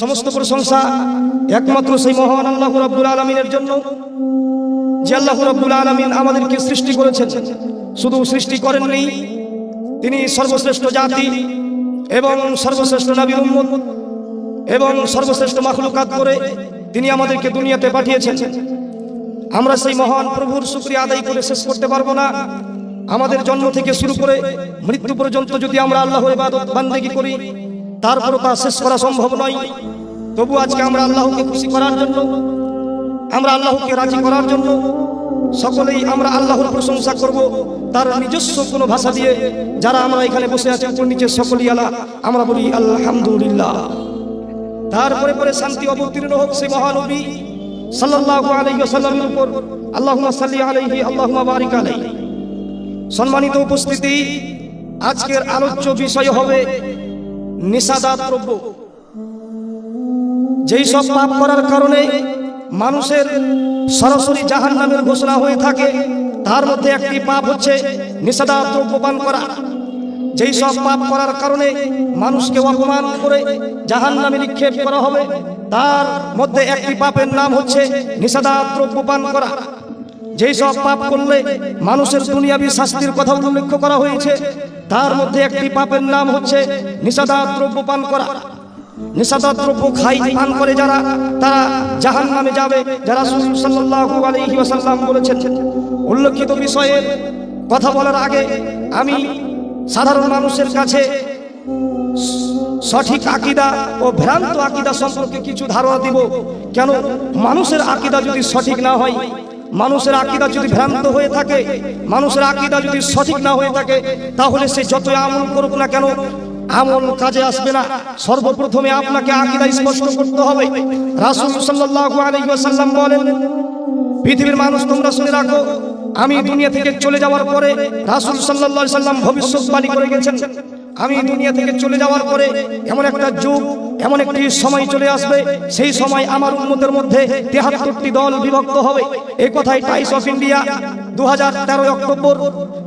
সমস্ত প্রশংসা একমাত্র সেই মহান আল্লাহ রাব্বুল আলমিনের জন্য, যে আল্লাহ রাব্বুল আলমিন আমাদেরকে সৃষ্টি করেছেন। শুধু সৃষ্টি করেননি, তিনি সর্বশ্রেষ্ঠ জাতি এবং সর্বশ্রেষ্ঠ নবীর উম্মত এবং সর্বশ্রেষ্ঠ মাখলুকাত করে তিনি আমাদেরকে দুনিয়াতে পাঠিয়েছেন। আমরা সেই মহান প্রভুর শুক্রিয়া আদায় করে শেষ করতে পারব না। আমাদের জন্ম থেকে শুরু করে মৃত্যু পর্যন্ত যদি আমরা ইবাদত, বান্দেগি করি তারপরও তা শেষ করা সম্ভব নয়। তবু আজকে আমরা আল্লাহকে খুশি করার জন্য, আমরা আল্লাহকে রাজি করার জন্য সকলেই আমরা আল্লাহর প্রশংসা করব। তার নিজস্ব কোনো ভাষা দিয়ে যারা আমরা এখানে বসে আছি, উপর নিচে সকলেই আল্লাহ, আমরা বলি আলহামদুলিল্লাহ। তারপরে পরে শান্তি অবতীর্ণ হোক সেই মহানবী সাল্লাল্লাহু আলাইহি ওয়াসাল্লামের উপর। আল্লাহুম্মা সাল্লি আলাইহি, আল্লাহুম্মা বারিক আলাইহি। সম্মানিত উপস্থিতি, আজকের আলোচ্য বিষয় হবে নিষাদাত দ্রব্য। যেই সব পাপ করার কারণে মানুষের সরাসরি জাহান নামের ঘোষণা হয়ে থাকে, তার মধ্যে একটি পাপ হচ্ছে নিষেধাত দ্রব্য পান করা। যেই সব পাপ করার কারণে মানুষকে অপমান করে জাহান নামে নিক্ষেপ করা হবে, তার মধ্যে একটি পাপের নাম হচ্ছে নিষেধাত দ্রব্য পান করা। যেই সব পাপ করলে মানুষের দুনিয়াবি শাস্তির কথা উল্লেখ করা হয়েছে, তার মধ্যে একটি পাপের নাম হচ্ছে নিষেধাত দ্রব্য পান করা। নিষেধাত দ্রব্য খাই, পান করে যারা, তারা জাহান নামে যাবে। যারা রাসূল সাল্লাল্লাহু আলাইহি ওয়াসাল্লাম বলেছেন, উল্লেখিত বিষয়ের কথা বলার আগে আমি সাধারণ মানুষের কাছে সঠিক আকিদা ও ভ্রান্ত আকিদা সম্পর্কে কিছু ধারণা দিব। কেন? মানুষের আকিদা যদি সঠিক না হয় মানুষের আকিদা যদি ভ্রান্ত হয়ে থাকে, মানুষের আকিদা যদি সঠিক না হয়ে থাকে, তাহলে সে যত আমল করুক না কেন, আমল কাজে আসবে না। সর্বপ্রথমে আপনাকে আকিদা স্পষ্ট করতে হবে। রাসূল সাল্লাল্লাহু বলেন, পৃথিবীর মানুষ, তোমরা শুনে রাখো, আমি দুনিয়া থেকে চলে যাওয়ার পরে রাসূল সাল্লাল্লাহু আলাইহি সাল্লাম ভবিষ্যৎবাণী করে গেছেন। আমি দুনিয়া থেকে চলে যাওয়ার পরে এমন একটা যুগ, এমন একটি সময় চলে আসবে। সেই সময় আমার উন্মতের মধ্যে তেহাত্তরটি দল বিভক্ত হবে। এই কথাই টাইমস অফ ইন্ডিয়া দু হাজার অক্টোবর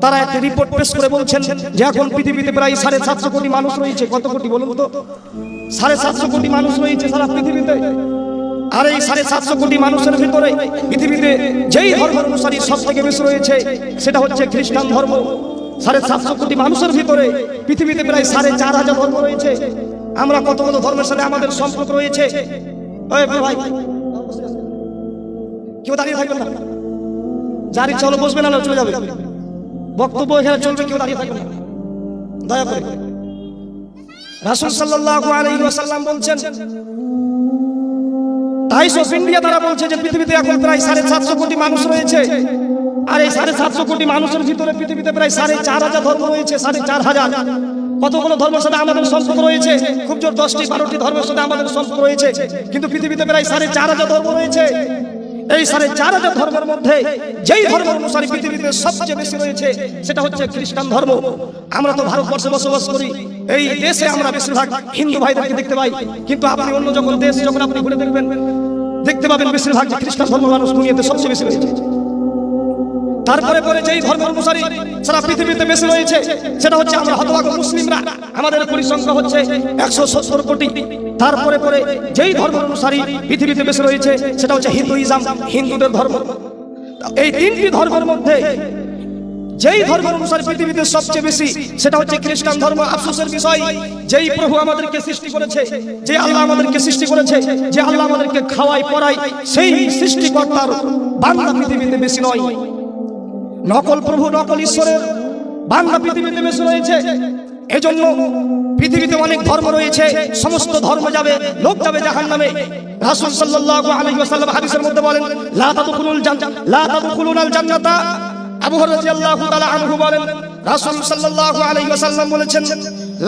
তারা একটি রিপোর্ট পেশ করে বলছেন যে এখন পৃথিবীতে প্রায় সাড়ে সাতশো কোটি মানুষ রয়েছে। কত কোটি বলুন তো? সাড়ে সাতশো কোটি মানুষ রয়েছে সারা পৃথিবীতে। আর এই সাড়ে সাতশো কোটি মানুষের ভিতরে পৃথিবীতে যেই ধর্ম অনুসারী সব থেকে বেশি রয়েছে, সেটা হচ্ছে খ্রিস্টান ধর্ম। সাড়ে সাতশো কোটি মানুষের ভিতরে পৃথিবীতে প্রায় সাড়ে চার হাজার ধর্ম রয়েছে। আমরা কত কত ধর্মের সাথে আমাদের সম্পর্ক রয়েছে। ভাই কেউ দাঁড়িয়ে থাকবেন না। যার ইচ্ছা হলো বসবে না চলে যাবে। বক্তব্য এখানে চলবে, কেউ দাঁড়িয়ে থাকবে না। দয়া করে। রাসূল সাল্লাল্লাহু আলাইহি ওয়াসাল্লাম বলছেন টাইমস অফ ইন্ডিয়া তারা বলছে যে পৃথিবীতে এখন প্রায় সাড়ে সাতশো কোটি মানুষ রয়েছে। আর এই সাড়ে সাতশো কোটি মানুষের ভিতরে পৃথিবীতে প্রায় সাড়ে চার হাজার ধর্ম রয়েছে, সাড়ে চার হাজার। কতগুলো ধর্মের সাথে আমাদের সম্পর্ক রয়েছে? খুব জোর দশটি, বারোটি ধর্মের সাথে আমাদের সম্পর্ক রয়েছে। কিন্তু পৃথিবীতে প্রায় সাড়ে চার হাজার ধর্ম রয়েছে। এই সাড়ে চার হাজার ধর্মের মধ্যে যেই ধর্ম অনুসারী পৃথিবীতে সবচেয়ে বেশি রয়েছে, সেটা হচ্ছে খ্রিস্টান ধর্ম। আমরা তো ভারতবর্ষে বসবাস করি। এই দেশে আমরা বেশিরভাগ হিন্দু ভাইদেরকে দেখতে পাই। কিন্তু আপনি অন্য যখন দেশ, যখন আপনি ঘুরে দেখবেন, দেখতে পাবেন বেশিরভাগ খ্রিস্টান ধর্ম মানুষ দুনিয়াতে সবচেয়ে বেশি রয়েছে। তারপরে পরে যেই ধর্ম অনুসারী সারা পৃথিবীতে বেশি রয়েছে, সেটা হচ্ছে আমরা হতভাগ্য মুসলিমরা। আমাদের পরিসংখ্যা হচ্ছে একশো সত্তর কোটি। তারপরে পরে যেই ধর্ম অনুসারী পৃথিবীতে বেশি রয়েছে, সেটা হচ্ছে হিন্দুইজম, হিন্দুদের ধর্ম। এই তিনটি ধর্মের মধ্যে যেই ধর্ম অনুসারে পৃথিবীতে সবচেয়ে বেশি, সেটা হচ্ছে খ্রিস্টান ধর্ম। আফসোসের বিষয়, যেই প্রভু আমাদেরকে সৃষ্টি করেছে, যে আল্লাহ আমাদেরকে সৃষ্টি করেছে, যে আল্লাহ আমাদেরকে খাওয়াই পড়াই সেই সৃষ্টিকর্তার বাংলা পৃথিবীতে বেশি নয়। নকল প্রভু, নকল ঈশ্বরের বাংলা পৃথিবীতে বেশি রয়েছে। এজন্য পৃথিবীতে অনেক ধর্ম রয়েছে, সমস্ত ধর্ম যাবে, লোক যাবে জাহান নামে রাসূল সাল্লাল্লাহু আলাইহি ওয়াসাল্লাম হাদিসের মধ্যে বলেন, লা তাদখুলুল জান্নাত লা তাদখুলুনাল জান্নাতা। আবু হুরায়রা রাদিয়াল্লাহু তাআলা আনহু বলেন রাসূল সাল্লাল্লাহু আলাইহি ওয়াসাল্লাম বলেছেন,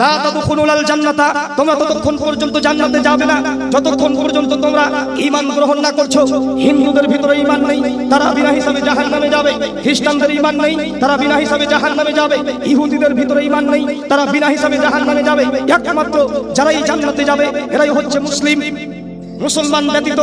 লা তাদখুলুনাল জান্নাতা, তোমরা ততক্ষণ পর্যন্ত জান্নাতে যাবে না। যতক্ষণ পর্যন্ত তোমরা ঈমান গ্রহণ না করছ, হিন্দুদের ভিতরে ঈমান নেই, তারা বিনা হিসাবে জাহান্নামে যাবে। খ্রিস্টানদের ঈমান নেই, তারা বিনা হিসাবে জাহান্নামে যাবে। ইহুদিদের ভিতরে ঈমান নেই, তারা বিনা হিসাবে জাহান্নামে যাবে। একমাত্র যারা এই জান্নাতে যাবে, এরাই হচ্ছে মুসলিম। মুসলমান ব্যতীত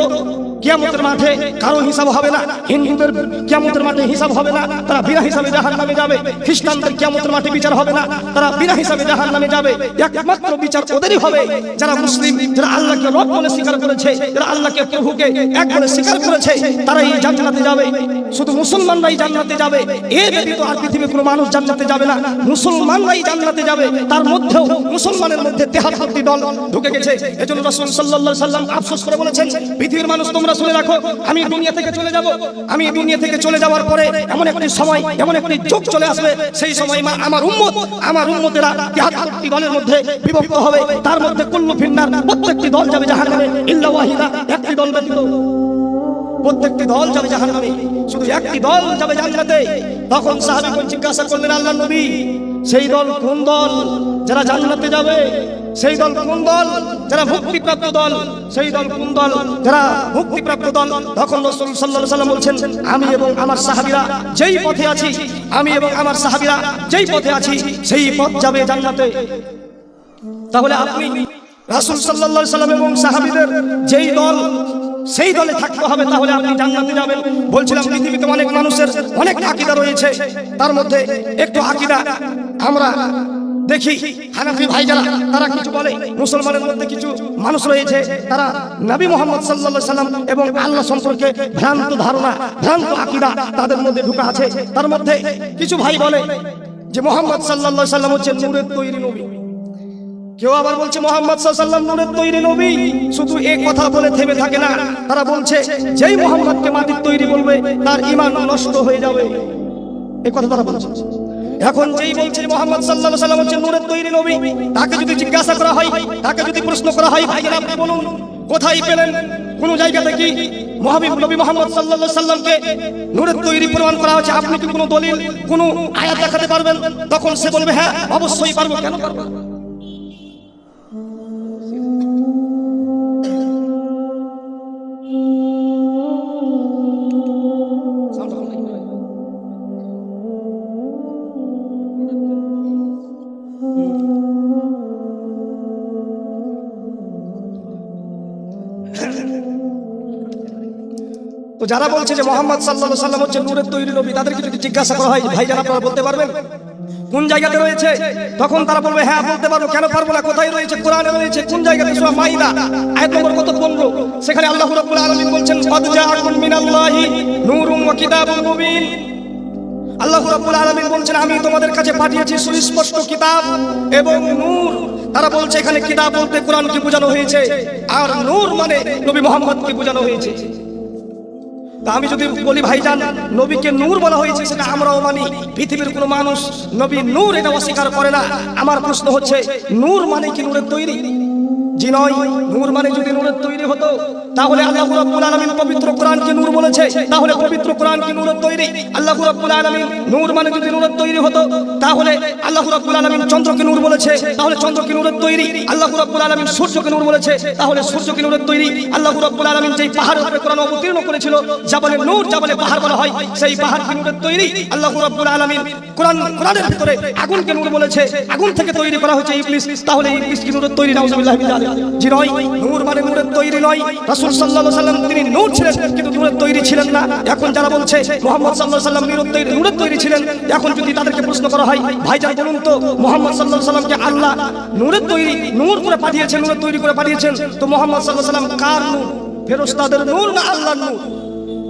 কিয়ামতের মাঠে কারও হিসাব হবে না। হিন্দুদের কিয়ামতের মাঠে হিসাব হবে না। তারা বিনা হিসাবে জাহান নামে যাবে। খ্রিস্টানদের কিয়ামতের মাঠে বিচার হবে না। তারা বিনা হিসাবে জাহান নামে যাবে। একমাত্র বিচার ওদেরই হবে। যারা মুসলিম, যারা আল্লাহকে রব বলে স্বীকার করেছে, যারা আল্লাহকে প্রভুকে এক বলে স্বীকার করেছে, তারাই জান্নাতে যাবে। শুধু মুসলমানরাই জান্নাতে যাবে। এর ব্যতীত আর পৃথিবীর কোনো মানুষ জান্নাতে যাবে না। মুসলমানরাই জান্নাতে যাবে। তার মধ্যেও মুসলমানের মধ্যে তেহাত্তরটি দল ঢুকে গেছে। এজন্য রাসূল সাল্লাল্লাহু আলাইহি সাল্লাম আফসোস করে বলেছেন, পৃথিবীর মানুষ তোমরা শুনে রাখো, আমি দুনিয়া থেকে চলে যাব। আমি দুনিয়া থেকে চলে যাওয়ার পরে এমন একটি সময়, এমন একটি যুগ চলে আসবে। সেই সময় মা- আমার উম্মত, আমার উম্মতেরা তেহাত্তরটি দলের মধ্যে বিভক্ত হবে। তার মধ্যে কুল্লু ফিন্নার প্রত্যেকটি দল যাবে জাহান্নামে। ইল্লা ওয়াহিদা, একটি দল ব্যতীত প্রত্যেকটি দল যাবে জাহান্নামে। শুধু একটি দল যাবে জান্নাতে। তখন সাহাবীগণ জিজ্ঞাসা করলেন আল্লাহ নবী, সেই দল কোন দল? যারা জান্নাতে যাবে। সেই দল কোন দল? যারা মুক্তিপ্রাপ্ত দল, সেই দল কোন দল? যারা মুক্তিপ্রাপ্ত দল? তখন রাসূল সাল্লাল্লাহু সাল্লাম বলছেন, আমি এবং আমার সাহাবীরা যেই পথে আছি, আমি এবং আমার সাহাবীরা যেই পথে আছি, সেই পথ যাবে জান্নাতে। তাহলে আপনি রাসূল আলাইহি সাল্লাম এবং সাহাবীদের যেই দল, সেই দলে থাকতে হবে, তাহলে আপনি জান্নাতে যাবেন। বলছিলাম, পৃথিবীতে অনেক মানুষের অনেক আকীদা রয়েছে। তার মধ্যে একটু আকীদা, আমরা দেখি হানাফি ভাই যারা তারা কিছু বলে। মুসলমানের মধ্যে কিছু মানুষ রয়েছে, তারা নবী মোহাম্মদ আলাইহি সাল্লাম এবং আল্লাহ সম্পর্কে ভ্রান্ত ধারণা, ভ্রান্ত আকীদা তাদের মধ্যে ঢুকা আছে। তার মধ্যে কিছু ভাই বলে যে মোহাম্মদ আলাইহি সাল্লাম হচ্ছেন নূরের তৈরি নবী। কেউ আবার বলছে মোহাম্মদ সাল্লাম নূরের তৈরি নবী। শুধু এক কথা বলে থেমে থাকে না, তারা বলছে, যেই মোহাম্মদকে মাটির তৈরি বলবে, তার ইমান নষ্ট হয়ে যাবে। এই কথা তারা বলছে। এখন যেই বলছে মোহাম্মদ সাল্লাল্লাহু সাল্লাম হচ্ছে নূরের তৈরি নবী, তাকে যদি জিজ্ঞাসা করা হয়, তাকে যদি প্রশ্ন করা হয়, ভাই আপনি বলুন, কোথায় পেলেন? কোন জায়গা কি মহাবীর নবী মোহাম্মদ সাল্লাল্লাহু সাল্লামকে নূরের তৈরি প্রমাণ করা হয়েছে? আপনি কি কোনো দলিল, কোনো আয়াত দেখাতে পারবেন? তখন সে বলবে হ্যাঁ অবশ্যই পারব। কেন পারব? যারা বলছে যে মোহাম্মদ সাল্লাল্লাহু সাল্লাম হচ্ছে নূরের তৈরি নবী, তাদেরকে যদি জিজ্ঞাসা করা হয়, ভাই যারা বলতে পারবেন? কোন জায়গাতে রয়েছে? তখন তারা বলবে হ্যাঁ বলতে পারব। কেন পারব না? কোথায় রয়েছে? কোরআনে রয়েছে। কোন জায়গাতে? সূরা মাইদা, আয়াত নম্বর কত? 15 সেখানে আল্লাহ রাব্বুল আলামিন বলছেন, কদ মিনাল্লাহি নূরুম ওয়া কিতাবুম মুবিন। আল্লাহ রাব্বুল বলছেন, আমি তোমাদের কাছে পাঠিয়েছি সুস্পষ্ট কিতাব এবং নূর। তারা বলছে, এখানে কিতাব বলতে কোরআনকে বোঝানো হয়েছে। আর নূর মানে নবী মোহাম্মদকে বোঝানো হয়েছে। তা আমি যদি বলি, ভাইজান, নবীকে নূর বলা হয়েছে, সেটা আমরাও মানি। পৃথিবীর কোনো মানুষ নবী নূর এটা অস্বীকার করে না। আমার প্রশ্ন হচ্ছে, নূর মানে কি নূরের তৈরি? মানে তৈরি তাহলে মানে যেই করেছিল জাবালে নূর জাবালে পাহাড় বলা হয়, সেই পাহাড় নূরের তৈরি? আল্লাহ রাব্বুল আলামিন কোরআন, কোরআনের ভিতরে আগুনকে নূর বলেছে। আগুন থেকে তৈরি করা হয়েছে তাহলে কি তৈরি? জি নয় নূর মানে নূরের তৈরি নয়। রাসুল সাল্লাহ সাল্লাম তিনি নূর ছিলেন, কিন্তু নূরের তৈরি ছিলেন না। এখন যারা বলছে, মোহাম্মদ সাল্লাহ সাল্লাম নূরের তৈরি নূরের তৈরি ছিলেন, এখন যদি তাদেরকে প্রশ্ন করা হয়, ভাইজান বলুন তো, মোহাম্মদ সাল্লাহ সাল্লামকে আল্লাহ নূরের তৈরি, নূর করে পাঠিয়েছেন, নূরের তৈরি করে পাঠিয়েছেন, তো মোহাম্মদ সাল্লাহ সাল্লাম কার নূর? ফেরোস্তাদের নূর না আল্লাহর নূর?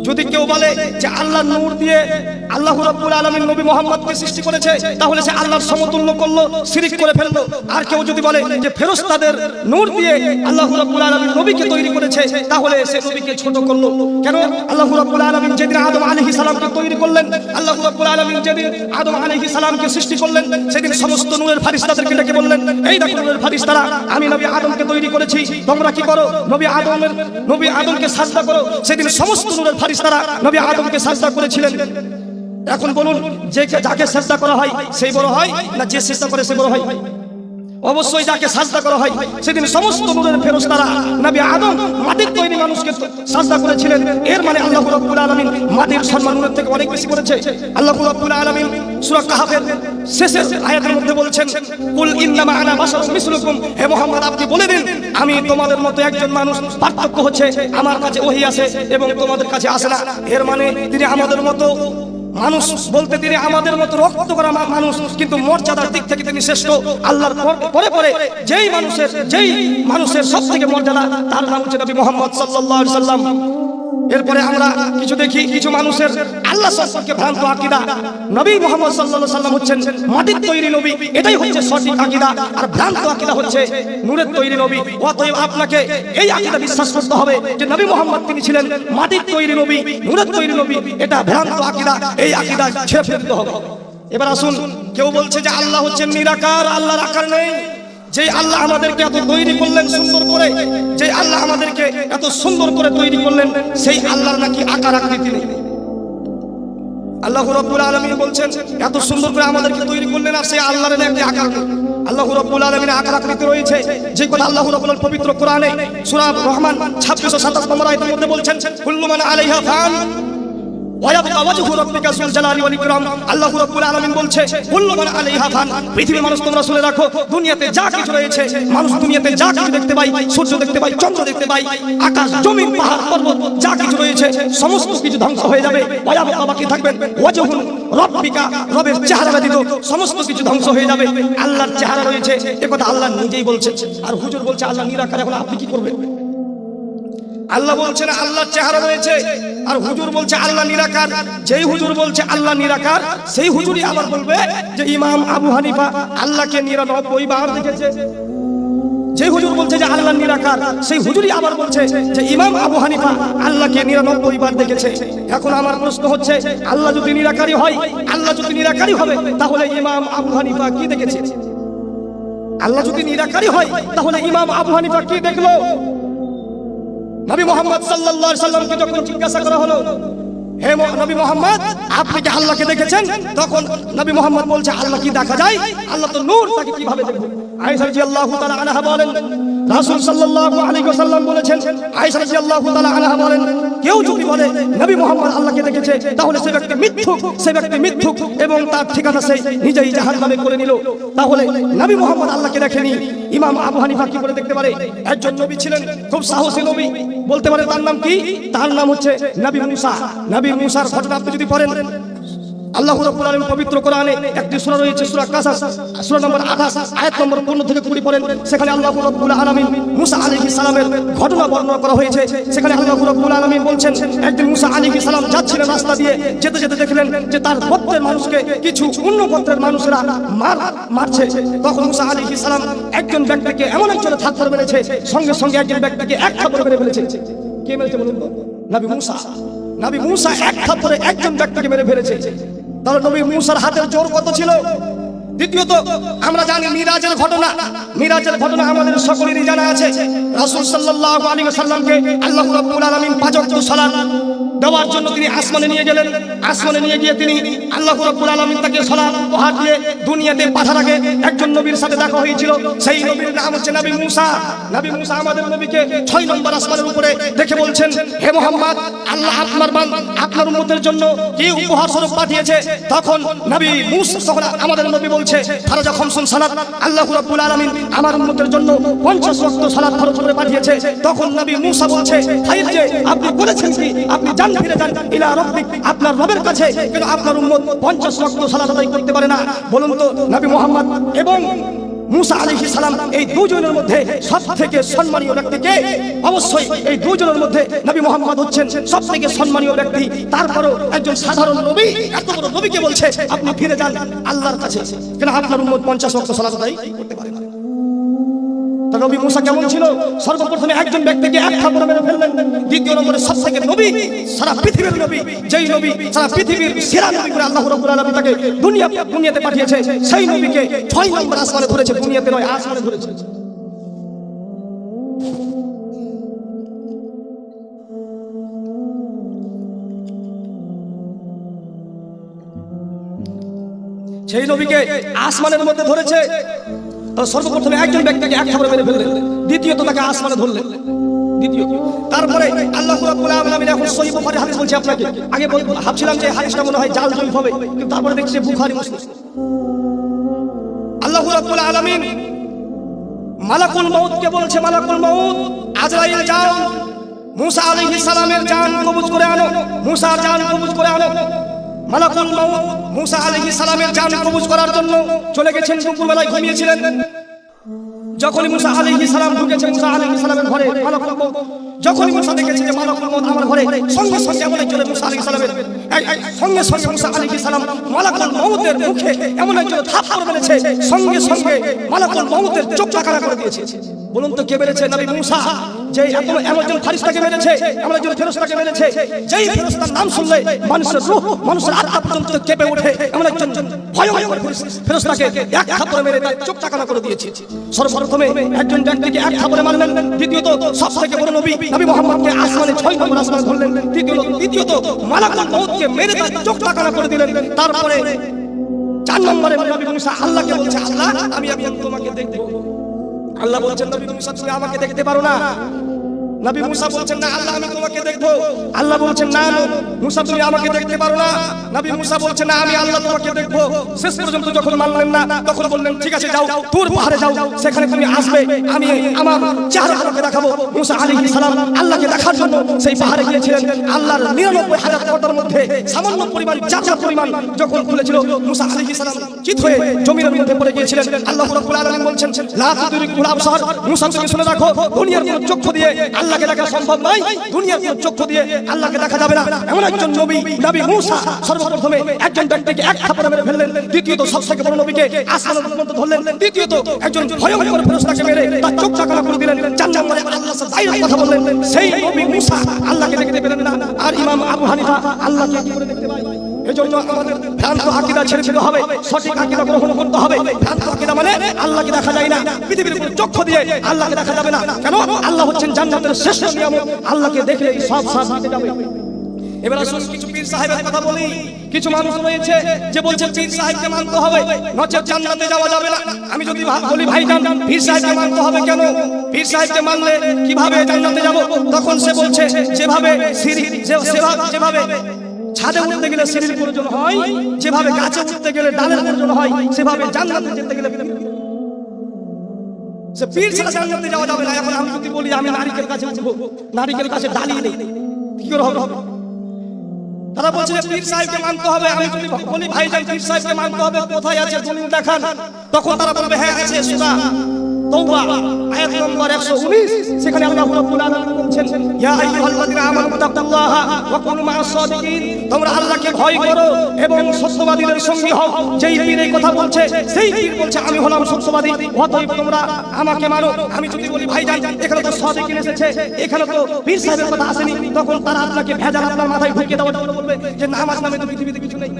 যদি কেউ বলে যে আল্লাহ নূর দিয়ে আল্লাহ রাব্বুল আলামিন নবী মুহাম্মদকে সৃষ্টি করেছে, তাহলে সে আল্লাহর সমতুল্য করল, শিরিক করে ফেলল। আর কেউ যদি বলে যে ফেরেশতাদের নূর দিয়ে আল্লাহ রাব্বুল আলামিন নবীকে তৈরি করেছে, তাহলে সে নবীকে ছোট করল। কেন? আল্লাহ রাব্বুল আলামিন যেদিন আদম আলাইহিস সালামকে তৈরি করলেন, আল্লাহ রাব্বুল আলামিন যেদিন আদম আলাইহিস সালামকে সৃষ্টি করলেন, সেদিন সমস্ত নূরের ফারিস্তাদেরকে ডেকে বললেন, এই দেখো নূরের ফারিস্তারা আমি নবী আদমকে তৈরি করেছি, তোমরা কি করো? নবী আদমের, নবী আদমকে সাজদা করো, সেদিন সমস্ত নূরের ফারিস্তারা নবী আদমকে সাজদা করেছিলেন। এখন বলুন, যে যাকে চেষ্টা করা হয়, সেই বড় হয়, না যে চেষ্টা করে সে বড় হয়? অবশ্যই যাকে সাজদা করা হয়, সেদিন সমস্ত নূরের ফেরেশতারা নবী আদম, মাটির তৈরি মানুষকে সাজদা করেছিলেন। এর মানে আল্লাহ রাব্বুল আলামিন মাটির সম্মান নূরের থেকে অনেক বেশি করেছে। আল্লাহ রাব্বুল আলামিন সূরা কাহফের শেষের আয়াতের মধ্যে বলছেন, কুল ইন্নামা আনা বাশারুম মিসলুকুম। হে মুহাম্মদ, আপনি বলে দিন, আমি তোমাদের মতো একজন মানুষ পার্থক্য হচ্ছে আমার কাছে ওহী আসে এবং তোমাদের কাছে আসে না। এর মানে তিনি আমাদের মতো মানুষ বলতে তিনি আমাদের মতো রক্ত করা মানুষ, কিন্তু মর্যাদার দিক থেকে তিনি শ্রেষ্ঠ। আল্লাহর পর- পরে যেই মানুষের যেই মানুষের সব থেকে মর্যাদা, তার নাম হচ্ছে নবী মোহাম্মদ আলাইহি সাল্লাম। এরপরে আমরা কিছু দেখি, কিছু মানুষের আল্লাহ সম্পর্কে ভ্রান্ত আকীদা। নবী মোহাম্মদ সাল্লাল্লাহু সাল্লাম হচ্ছেন মাটির তৈরি নবী। এটাই হচ্ছে সঠিক আকীদা। আর ভ্রান্ত আকীদা হচ্ছে নূরের তৈরি নবী। অতএব আপনাকে এই আকীদা বিশ্বাস করতে হবে যে নবী মোহাম্মদ তিনি ছিলেন মাটির তৈরি নবী, নূরের তৈরি নবী। এটা ভ্রান্ত আকীদা। এই আকীদা ছেড়ে ফেলতে হবে। এবার আসুন, কেউ বলছে যে আল্লাহ হচ্ছেন নিরাকার, আল্লাহর আকার নেই। যে আল্লাহ আমাদেরকে এত তৈরি করলেন সুন্দর করে, যে আল্লাহ আমাদেরকে এত সুন্দর করে তৈরি করলেন, সেই আল্লাহর নাকি আকার আকৃতি নেই। আল্লাহ রব্বুল আলমিন বলছেন, এত সুন্দর করে আমাদেরকে তৈরি করলেন আর সেই আল্লাহর একটি আকার আল্লাহ রব্বুল আলমিনের আকার আকৃতি রয়েছে, যে কথা আল্লাহ রব্বুল পবিত্র কোরআনে সুরাব রহমান 2627 নম্বর আয়তের মধ্যে বলছেন, কুল্লু মান আলাইহা ফান ওয়ায়াবকা ওয়াজহু রাব্বিকা যুল আল্লাহ রাব্বুল আলামিন বলছে কুল্লু মান আলাইহা পৃথিবীর মানুষ তোমরা শুনে রাখো, দুনিয়াতে যা কিছু রয়েছে, মানুষ দুনিয়াতে যা কিছু দেখতে পাই সূর্য দেখতে পাই চন্দ্র দেখতে পাই আকাশ পাহাড়, পর্বত, যা কিছু রয়েছে, সমস্ত কিছু ধ্বংস হয়ে যাবে ওয়ায়াবকা বাকি থাকবেন ওয়াজহু রাব্বিকা, রবের চেহারা ব্যতীত সমস্ত কিছু ধ্বংস হয়ে যাবে, আল্লাহর চেহারা রয়েছে, এ কথা আল্লাহ নিজেই বলছেন। আর হুজুর বলছে, আল্লাহ নিরাকার, এখন আপনি কি করবেন? আল্লাহ বলছেন, আল্লাহর চেহারা রয়েছে, আর হুজুর বলছে, আল্লাহ নিরাকার। যেই হুজুর বলছে, আল্লাহ নিরাকার, সেই হুজুরই আবার বলবে যে, ইমাম আবু হানিফা আল্লাহকে নিরানব্বই বার দেখেছে। যে হুজুর বলছে যে, আল্লাহ নিরাকার, সেই হুজুরই আবার বলছে যে, ইমাম আবু হানিফা আল্লাহকে নিরানব্বই বার দেখেছে। এখন আমার প্রশ্ন হচ্ছে, আল্লাহ যদি নিরাকারী হয়, আল্লাহ যদি নিরাকারী হবে, তাহলে ইমাম আবু হানিফা কি দেখেছে? আল্লাহ যদি নিরাকারী হয়, তাহলে ইমাম আবু হানিফা কি দেখল? নবী মোহাম্মদ সাল্লাল্লাহু আলাইহি যখন জিজ্ঞাসা করা হলো, হে নবী মোহাম্মদ, আপনি কি আল্লাহকে দেখেছেন? তখন নবী মোহাম্মদ বলছে, আল্লাহ কি দেখা যায়? আল্লাহ তো নূর, তাকে কীভাবে দেখব? আয়েশা রাদিয়াল্লাহু তাআলা আনহা বলেন রাসূল সাল্লাল্লাহু আলাইহি ওয়াসাল্লাম বলেছেন, আয়েশা রাদিয়াল্লাহু তাআলা আনহা বলেন, কেউ যদি বলে, নবী মোহাম্মদ আল্লাহকে দেখেছে, তাহলে সে ব্যক্তি মিথ্যুক, সে ব্যক্তি মিথ্যুক এবং তার ঠিকানা সে নিজেই জাহান্নামে করে নিল। তাহলে নবী মোহাম্মদ আল্লাহকে দেখেনি, ইমাম আবু হানিফা কি করে দেখতে পারে? একজন নবী ছিলেন, খুব সাহসী নবী। বলতে পারে তার নাম কি? তার নাম হচ্ছে নবী মুসা। নবী মুসার ঘটনা আপনি যদি পড়েন আল্লাহ রাব্বুল আলামিন পবিত্র কোরআনে একটি সূরা রয়েছে, সূরা কাসাস। সূরা নম্বর 28 আয়াত নম্বর 15 থেকে 20 পড়েন। সেখানে আল্লাহ রাব্বুল আলামিন মুসা আলাইহিস সালামের ঘটনা বর্ণনা করা হয়েছে। সেখানে আল্লাহ রাব্বুল আলামিন বলছেন, একদিন মুসা আলাইহিস সালাম যাচ্ছিলেন রাস্তা দিয়ে, যেতে যেতে দেখলেন যে তার গোত্রের মানুষকে কিছু অন্য গোত্রের মানুষেরা মার, মারছে। তখন মুসা আলাইহিস সালাম একজন ব্যক্তিকে এমন একজনে থাপ্পড় মেরেছে, সঙ্গে সঙ্গে একজন ব্যক্তিকে এক থাপ্পড় মেরে ফেলেছে। কে মেরেছে বলুন নবী মুসা। নবী মুসা এক থাপ্পড়ে একজন ব্যক্তিকে মেরে ফেলেছে। তাহলে নবী মুসার হাতের জোর কত ছিল? দ্বিতীয়ত, আমরা জানি মিরাজের ঘটনা। মিরাজের ঘটনা আমাদের সকলেরই জানা আছে। রাসূল সাল্লাল্লাহু আলাইহি ওয়াসাল্লামকে আল্লাহ রাব্বুল আলামিন পাঁচ ওয়াক্ত সালাত দেওয়ার জন্য তিনি আসমানে নিয়ে গেলেন। আসমানে নিয়ে গিয়ে তিনি আল্লাহ রাব্বুল আলামিন তাকে সালাত উপহার দিয়ে দুনিয়াতে পাঠার আগে একজন নবীর সাথে দেখা হয়েছিল। সেই নবীর নাম হচ্ছে নবী মুসা। নবী মুসা আমাদের নবীকে ছয় নম্বর আসমানের উপরে দেখে বলছেন, হে মোহাম্মদ, আল্লাহ আপনার বান, আপনার উম্মতের জন্য কি উপহার স্বরূপ পাঠিয়েছে? তখন নবী মুসা তখন আমাদের নবী বলছে, ফারাজা খমসুন সালাত, আল্লাহ রাব্বুল আলামিন আমার উম্মতের জন্য 50 ওয়াক্ত সালাত ফরজ করে পাঠিয়েছে। তখন নবী মুসা বলছে আপনি বলেছেন কি? আপনি ফিরে যান ইলা রাব্বিক আপনার রবের কাছে কিন্তু আপনার উম্মত 50 ওয়াক্ত সালাত আদায় করতে পারে না। বলুন তো, নবী মুহাম্মদ এবং মুসা সালাম, এই দুজনের মধ্যে অবশ্যই এই দুজনের মধ্যে নবী মোহাম্মদ হচ্ছেন সবথেকে সম্মানীয় ব্যক্তি। তারপরও একজন সাধারণ নবী, এত বড় নবীকে বলছে, আপনি ফিরে যান আল্লাহর কাছে। কেন আপনার উম্মত পঞ্চাশ সালাত আদায় করতে পারে? তা নবী মুসা কেমন ছিল? সর্বপ্রথমে একজন ব্যক্তিকে এক থাপড় মেরে ফেললেন। দ্বিতীয় নম্বরে সব থেকে নবী, সারা পৃথিবীর নবী, যেই নবী, সারা পৃথিবীর সেরা নবী করে আল্লাহ রাব্বুল আলামিন তাকে দুনিয়া, দুনিয়াতে পাঠিয়েছে, সেই নবীকে ছয় নম্বর আসমানে ধরেছে, দুনিয়াতে নয়, আসমানে ধরেছে। সেই নবীকে আসমানের মধ্যে ধরেছে সর্বপ্রথমে একজন ব্যক্তিকে এক খাবারে মেরে ফেললেন। দ্বিতীয়ত তাকে আসমানে ধরলেন। দ্বিতীয় তারপরে আল্লাহ রাব্বুল আলামিন এখন সহিহ বুখারী হাদিস বলছি আপনাকে। আগে ভাবছিলাম যে হাদিসটা মনে হয় জাল জয়ীফ হবে, কিন্তু তারপরে দেখছি বুখারী মুসলিম। আল্লাহ রাব্বুল আলামিন মালাকুল মউতকে বলছে, মালাকুল মউত, আজরাইল যাও মুসা আলাইহিস সালামের জান কবজ করে আনো। মুসার জান কবজ করে আনো। মালাকুল মাউত মুসা আলাইহিস সালামের জান কবজ করার জন্য চলে গেছেন, দুপুরবেলায় ঘুমিয়েছিলেন। যখনই মুসা আলাইহিস সালাম ঢুকেছেন, মুসা আলাইহিস সালামের ঘরে মালাকুল মউত যখনই মুসা দেখেছে যে মালাকুল মউত আমার ঘরে সঙ্গে সঙ্গে এমন একজন মুসা আলাইহিস সালামের সঙ্গে সঙ্গে মুসা আলাইহিস সালাম মালাকুল মউতের মুখে এমন একজন থাপ্পড় মেরেছে, সঙ্গে সঙ্গে মালাকুল মউতের চোখ টাকানা করে দিয়েছে। বলুন তো কে মেরেছে? নবী মুসা। যে এত এমন একজন ফারিস্তাকে মেরেছে, এমন একজন ফেরেশতাকে মেরেছে, যেই ফেরেশতার নাম শুনলে মানুষের রূহ, মানুষের আত্মা পর্যন্ত কেঁপে ওঠে। এমন একজন ভয়ঙ্কর ফেরেশতাকে এক থাপ্পড়ে মেরে তার চোখ টাকানা করে দিয়েছে। সর্বপ্রথমে একজন ব্যক্তিকে এক থাপ্পড়ে মারলেন, দ্বিতীয়ত সব থেকে বড় নবী নবী মোহাম্মদকে আসমানে ছয় নম্বর আসমানে ধরলেন। তৃতীয়ত দ্বিতীয়ত, মালাকুল মউতকে মেরে তার চোখ টাকানা করে দিলেন। তারপরে চার নম্বরে নবী মুসা আল্লাহকে বলছে, আল্লাহ, আমি এখন তোমাকে দেখতে আল্লাহ বলছেন, নবী মুসা, তুমি আমাকে দেখতে পারো না। নবী মুসা বলছেন না আল্লাহ আমি তোমাকে দেখব। আল্লাহ বলছেন না মুসা তুমি আমাকে দেখতে পারো না। নবী মুসা বলছেন না আমি আল্লাহ তোমাকে দেখব। শেষ পর্যন্ত যখন মানলেন না তখন বললেন ঠিক আছে যাও তুর পাহাড়ে যাও সেখানে তুমি আসবে। আমি আমার চেহারা তোমাকে দেখাবো। মুসা আলাইহিস সালাম আল্লাহকে দেখার জন্য সেই পাহাড়ে গিয়েছিলেন। আল্লাহর নিরানব্বই হাজার পর্দার মধ্যে সামান্য পরিমাণ চাচা পরিমাণ যখন খুলেছিল মুসা আলাইহিস সালাম চিত হয়ে জমির মধ্যে পড়ে গিয়েছিলেন। আল্লাহ রাব্বুল আলামিন বলছেন লা তুদরিকুল আবসার। মুসা তুমি শুনে রাখো দুনিয়ার চক্ষু দিয়ে আল্লাহকে দেখা সম্ভব নয় দুনিয়ার কোন চক্ষু দিয়ে আল্লাহকে দেখা যাবে না। এমন একজন নবী নবী মুসা সর্বপ্রথমে একজন ব্যক্তিকে এক থাপড়ে মেরে ফেললেন, দ্বিতীয়ত সবথেকে বড় নবীকে আসমান পর্যন্ত ধরলেন, তৃতীয়ত একজন ভয়ঙ্কর ফেরেশতাকে মেরে তার চোখ চাকানা করে দিলেন, চার নম্বরে আল্লাহর সাথে ডাইরেক্ট কথা বললেন। সেই নবী মুসা আল্লাহকে দেখতে পেলেন না, আর ইমাম আবু হানিফা আল্লাহকে কি করে দেখতে পায়? এজন্য আমাদের ভ্রান্ত আকীদা ছেড়ে হবে, সঠিক আকীদা গ্রহণ করতে হবে। ভ্রান্ত মানে আল্লাহকে দেখা যায় না, পৃথিবীর চক্ষু দিয়ে আল্লাহকে দেখা যাবে না। কেন? আল্লাহ হচ্ছেন জান্নাতের আল্লাহকে দেখলেই সব যাবে এবার আসুন কিছু পীর সাহেবের কথা বলি। কিছু মানুষ রয়েছে যে বলছে, পীর সাহেবকে মানতে হবে, নচেত জান্নাতে যাওয়া যাবে না। আমি যদি বলি, ভাই, জান, পীর সাহেবকে মানতে হবে কেন? পীর সাহেবকে মানলে কীভাবে জান্নাতে যাব? তখন সে বলছে, যেভাবে সিঁড়ি যেভাবে ছাদে উঠতে গেলে সিঁড়ির প্রয়োজন হয়, যেভাবে গাছে উঠতে গেলে ডালের প্রয়োজন হয়, সেভাবে জান্নাতে যেতে গেলে সে পীর ছাড়া যাওয়া যাবে না। এখন আমি যদি বলি, আমি নারিকেল কাছে উঠবো নারিকেল কাছে ডালি নেই, কি করে হবে? তারা বলছে পীর সাহেবকে মানতে হবে। আমি যদি বলি ভাইজান পীর সাহেবকে মানতে হবে, কোথায় আছে দেখান। তখন তারা বলবে হ্যাঁ আছে তওবা, আয়াত নম্বর 119 সেখানে আল্লাহ রাব্বুল আলামিন বলছেন, ইয়া আইয়ুহাল্লাযীনা আমানু তাকুল্লাহা ওয়া কুনু মা'আস সাদিকিন তোমরা আল্লাহকে ভয় করো এবং সত্যবাদীদের সঙ্গী হও। যেই পীর এই কথা বলছে, সেই পীর বলছে, আমি হলাম সত্যবাদী, অতএব তোমরা আমাকে মানো আমি যদি বলি ভাইজান এখানে তো সাদিকিন এসেছে, এখানে তো পীর সাহেবের কথা আসেনি তখন তারা আপনাকে ভেজাল আপনার মাথায় ঢুকিয়ে দেওয়ার জন্য বলবে যে, নামাজ নামে তো পৃথিবীতে কিছু নেই।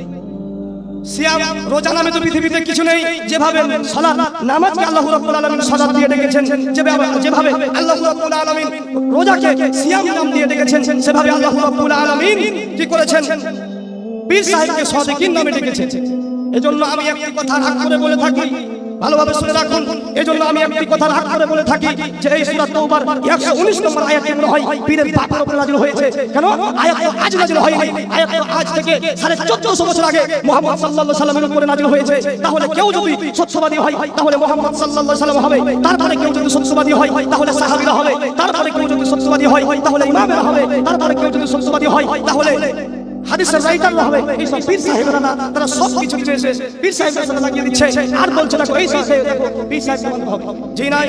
সিয়াম, রোজা নামে তো পৃথিবীতে কিছু নেই। যেভাবে সালাত, নামাজকে আল্লাহ রাব্বুল আলামিন সালাত দিয়ে ডেকেছেন, যেভাবে যেভাবে আল্লাহ রাব্বুল আলামিন রোজাকে সিয়াম নাম দিয়ে ডেকেছেন, সেভাবে আল্লাহ রাব্বুল আলামিন কি করেছেন? পীর সাহেবকে সাদিকিন নামে ডেকেছেন। এজন্য আমি একটি কথা রাগ করে বলে থাকি ভালোভাবে শুনে রাখুন। এজন্য আমি একটি কথা রাগ করে বলে থাকি যে এই সূরা তওবার 119 নম্বর আয়াতে মনে হয়, পীরের বাপের উপরে নাযিল হয়েছে। কেন? আয়াত আজ নাযিল হয়নি। আয়াত আজ থেকে 1450 বছর আগে মুহাম্মদ সাল্লাল্লাহু আলাইহি সাল্লামের উপরে নাযিল হয়েছে। তাহলে কেউ যদি সত্যবাদী হয়, তাহলে মুহাম্মদ সাল্লাল্লাহু আলাইহি সাল্লাম হবে। তারপরে কেউ যদি সত্যবাদী হয়, তাহলে সাহাবীরা হবে। তারপরে কেউ যদি সত্যবাদী হয়, তাহলে ইমামরা হবে। তারপরে কেউ যদি সত্যবাদী হয়, তাহলে হাদিসের রাইটাররা হবে। এই সব পীর সাহেবরা না তারা সব কিছু এসে পীর সাহেবের সাথে লাগিয়ে দিচ্ছে। আর বলছে দেখো এই সাহেব দেখো পীর সাহেব হবে জি নাই?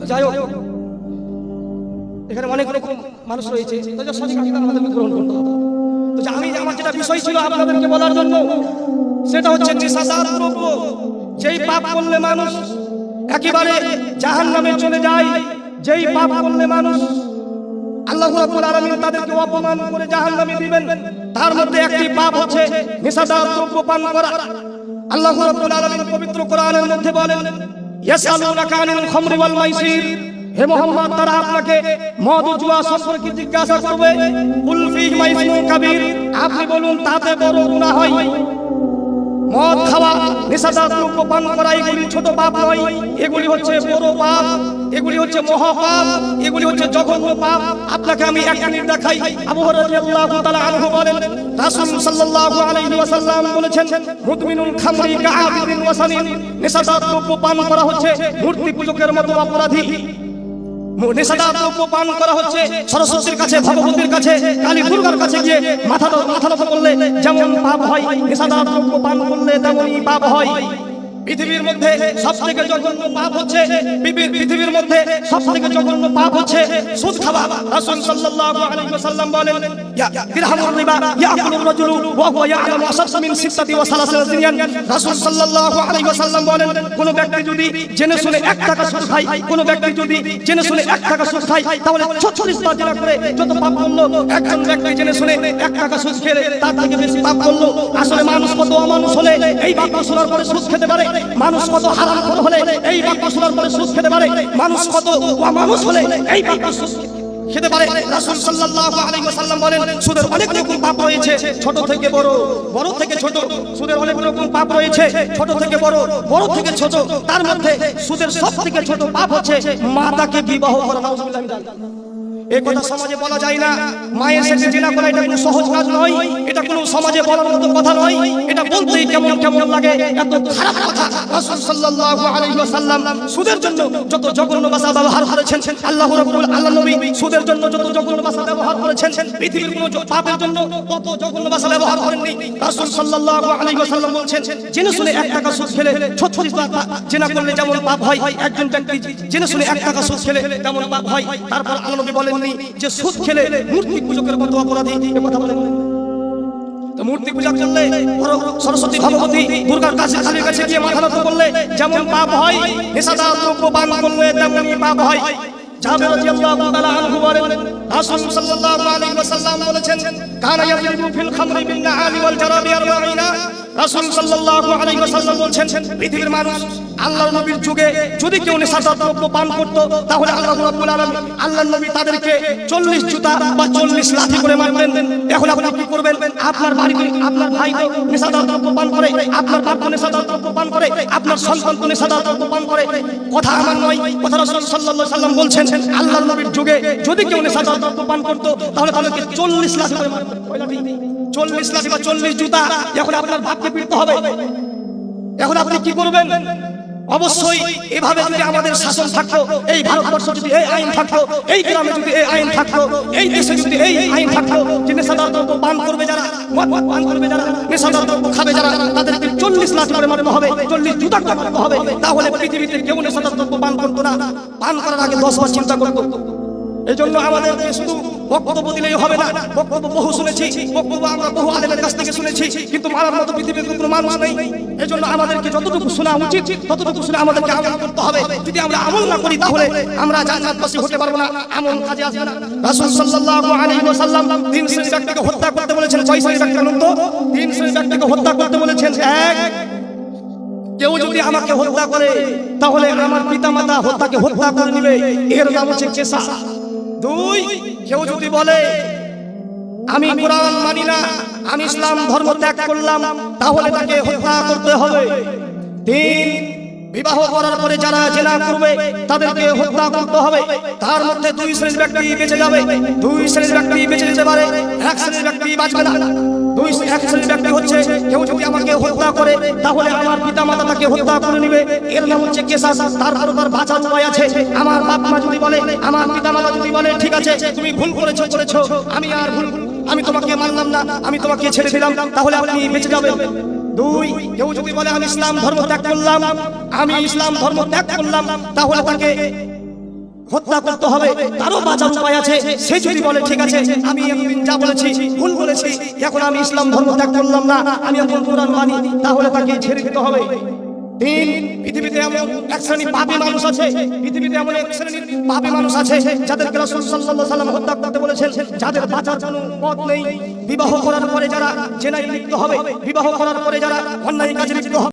তো যাই হোক এখানে অনেক রকম মানুষ রয়েছে। তো যে সঠিক আমাদেরকে গ্রহণ করতে হবে। তো আমি আমার যেটা বিষয় ছিল আপনাদেরকে বলার জন্য সেটা হচ্ছে নেশাদার দ্রব্য যেই পাপ করলে মানুষ একেবারে জাহান নামে চলে যায়, যেই পাপ করলে মানুষ আল্লাহ তাদেরকে অপমান করে দিবেন, তার মধ্যে একটি পাপ হচ্ছে নেশাদার দ্রব্য পান করা। আল্লাহ পবিত্র কোরআনের মধ্যে বলেন জিজ্ঞাসা করবে। আপনি বলুন, তাতে বড় গুনাহ হয়। মদ খাওয়া নেশাদার দ্রব্য পান করা, এগুলি ছোট পাপ নয়। এগুলি হচ্ছে বড় পাপ, এগুলি হচ্ছে মহাপাপ, এগুলি হচ্ছে জঘন্য পাপ। আপনাকে আমি এক মিনিট দেখাই। আবু রাদিয়াল্লাহু তাআলা আনহু বলেন, রাসূল সাল্লাল্লাহু আলাইহি ওয়াসাল্লাম বলেছেন, মুদমিনুল খামরি কাআবিদিন ওয়াসানিন। নেশাদার দ্রব্য পান করা হচ্ছে, মূর্তি পূজকের মতো অপরাধী। নেশাদার দ্রব্য পান করা হচ্ছে। সরস্বতীর কাছে, ভগবতীর কাছে কালী দুর্গার কাছে গিয়ে মাথা মাথা নত করলে যেমন পাপ হয় নেশাদার দ্রব্য পান করলে তেমনই পাপ হয়। পৃথিবীর মধ্যে সব থেকে জঘন্য পাপ হচ্ছে পৃথিবীর- মধ্যে সব থেকে জঘন্য পাপ হচ্ছে সুদ খাওয়া। রাসূল সাল্লাল্লাহু আলাইহি ওয়াসাল্লাম বলেন ব্যক্তি যদি জেনে শুনে এক টাকা সুদ খায়, কোন ব্যক্তি যদি জেনে শুনে এক টাকা সুদ খায়, তাহলে 36 বার জেনা করে জেনে শুনে এক টাকা সুদ খেলে তার থেকে বেশি পাপ করল। আসলে মানুষ কত অমানুষ হলে এই বাক্য শোনার পরে সুদ খেতে পারে। মানুষ কত হারাম হলে এই বাক্য শোনার পরে সুদ খেতে পারে? মানুষ কত অমানুষ হলে এই বাক্য সুদ খেতে পারে? রাসূল সাল্লাল্লাহু আলাইহি ওয়াসাল্লাম বলেন, সুদের অনেক রকম পাপ রয়েছে। ছোট থেকে বড় বড় থেকে ছোট, সুদের অনেক রকম পাপ রয়েছে। ছোট থেকে বড় বড় থেকে ছোট, তার মধ্যে সুদের সব থেকে ছোট পাপ হচ্ছে মাতাকে বিবাহ করা। নাউজুবিল্লাহ। এই কথা সমাজে বলা যায় না। মায়ের সাথে করা এটা কোনো সহজ কাজ নয়। এটা কোনো সমাজে বলার মতো কথা নয়। এটা বলতেই কেমন কেমন লাগে, এত খারাপ কথা। রাসূল সাল্লাল্লাহু আলাইহি ওয়াসাল্লাম সুদের জন্য যত জঘন্য ভাষা ব্যবহার করেছেন, আল্লাহ রাব্বুল আল্লাহ সুদের জন্য যত জঘন্য ভাষা ব্যবহার করেছেন, পৃথিবীর কোনো পাপের জন্য তত জঘন্য ভাষা ব্যবহার করেননি। রাসূল সাল্লাল্লাহু আলাইহি ওয়াসাল্লাম জেনে শুনে এক টাকা সুদ খেলে 36 বার পা- জেনা করলে যেমন পাপ হয়, একজন ব্যক্তি জেনে শুনে এক টাকা সুদ খেলে তেমন পাপ হয়। তারপর আল্লাহ নবী বলেননি যে সুদ খেলে মূর্তি পূজকের মতো অপরাধী এ কথা বলেন মূর্তি পূজা করলে সরস্বতী ভগবতী দুর্গার কাছে কালীর কাছে গিয়ে মাথা নত করলে যেমন পাপ হয় দ্রব্য পান করলে তেমনই পাপ হয়। বলেছেন কানা ইয়াজরিবু ফিল খামরি বিন নাআলি ওয়াল জারাবি আরবাঈনা। রাসূল সাল্লাল্লাহু আলাইহি ওয়াসাল্লাম বলছেন, পৃথিবীর মানুষ আল্লাহর নবীর যুগে যদি কেউ নেশাদার দ্রব্য পান করত, তাহলে আল্লাহ রাব্বুল আলামিন আল্লাহর নবী তাদেরকে 40 জুতা বা 40 লাঠি করে মারতেন। এখন আপনি কি করবেন? আপনার বাড়িতে আপনার ভাই তো নেশাদার দ্রব্য পান করে, আপনার বাপ তো নেশাদার দ্রব্য পান করে, আপনার সন্তান তো নেশাদার দ্রব্য পান করে। কথা আমার নয়, কথা রাসূল সাল্লাল্লাহু আলাইহি সাল্লাম বলছেন, আল্লাহর নবীর যুগে যদি কেউ নেশাদার দ্রব্য পান করত, তাহলে তাদেরকে 40 লাঠি করে মারতেন 40 লাঠি বা 40 জুতা, এখন আপনার বাপকে পিটতে হবে। এখন আপনি কি করবেন? অবশ্যই এভাবে যদি আমাদের শাসন থাকতো, এই ভারতবর্ষ যদি এই আইন থাকতো, এই গ্রামে যদি এই আইন থাকতো, এই দেশে যদি এই আইন থাকতো, যে নেশাদার দ্রব্য পান করবে যারা পান করবে যারা, নেশাদার দ্রব্য খাবে যারা, তাদেরকে চল্লিশ লাখ করে মারতে হবে, চল্লিশ জুতা করে হবে। তাহলে পৃথিবীতে কেউ নেশাদার দ্রব্য পান করতো না। পান করার আগে দশ বার চিন্তা করতো। এই জন্য আমাদেরকে শুধু বক্তব্য দিলেই হবে না। বক্তব্য বহু শুনেছি, বক্তব্য আমরা বহু আলেমের কাছ থেকে শুনেছি, কিন্তু মারার মতো পৃথিবীতে কোনো মানুষ নেই। এই জন্য আমাদেরকে যতটুকু শোনা উচিত, ততটুকু শুনে আমাদেরকে আমল করতে হবে। যদি আমরা আমল না করি, তাহলে আমরা জান্নাতবাসী হতে পারব না। আমল কাজে আসবে না। রাসূল সাল্লাল্লাহু আলাইহি ওয়াসাল্লাম তিন শ্রেণির ব্যক্তিকে হত্যা করতে বলেছেন। ছয় শ্রেণির ব্যক্তি জানুন তো। তিন শ্রেণির ব্যক্তিকে হত্যা করতে বলেছেন। এক, কেউ যদি আমাকে হত্যা করে, তাহলে আমার পিতামাতা হত্যাকে হত্যা করে নিবে। এর নাম হচ্ছে কেসা দুই, কেউ যদি বলে, আমি কোরআন মানি না, আমি ইসলাম ধর্ম ত্যাগ করলাম, তাহলে তাকে হত্যা করতে হবে। তিন, বিবাহ করার পরে যারা জেনা করবে, তাদেরকে হত্যা করতে হবে। তার মধ্যে দুই শ্রেণির ব্যক্তি বেঁচে যাবে, দুই শ্রেণির ব্যক্তি বেঁচে যেতে পারে, এক শ্রেণির ব্যক্তি বাঁচবে না। দুই এক শ্রেণির ব্যক্তি হচ্ছে, কেউ যদি আমাকে হত্যা করে, তাহলে আমার পিতা মাতা তাকে হত্যা করে নিবে। এর নাম হচ্ছে কেসাস তারপর তার বাঁচার উপায় আছে। আমার বাপ মা যদি বলে, আমার পিতা মাতা যদি বলে, ঠিক আছে, তুমি ভুল করেছ করেছ, আমি আর ভুল, আমি তোমাকে মানলাম না, আমি তোমাকে ছেড়ে দিলাম, তাহলে আপনি বেঁচে যাবেন। দুই, কেউ যদি বলে, আমি ইসলাম ধর্ম ত্যাগ করলাম, আমি ইসলাম ধর্ম ত্যাগ করলাম, তাহলে তাকে হত্যা করতে হবে, তারও বাঁচার উপায় আছে। সে যদি বলে, ঠিক আছে, আমি যা বলেছি, ভুল বলেছি, এখন আমি ইসলাম ধর্ম ত্যাগ করলাম না, আমি এখন কোরআন মানি, তাহলে তাকে ছেড়ে দিতে হবে। এক পাপী মানুষ আছে, পৃথিবীতে এমন এক পাপী মানুষ আছে সাল্লাম হত্যা করতে বলেছেন, যাদের নেই। বিবাহ করার পরে যারা হবে, বিবাহ করার পরে যারা অন্যায় কাজে লিপ্ত হবে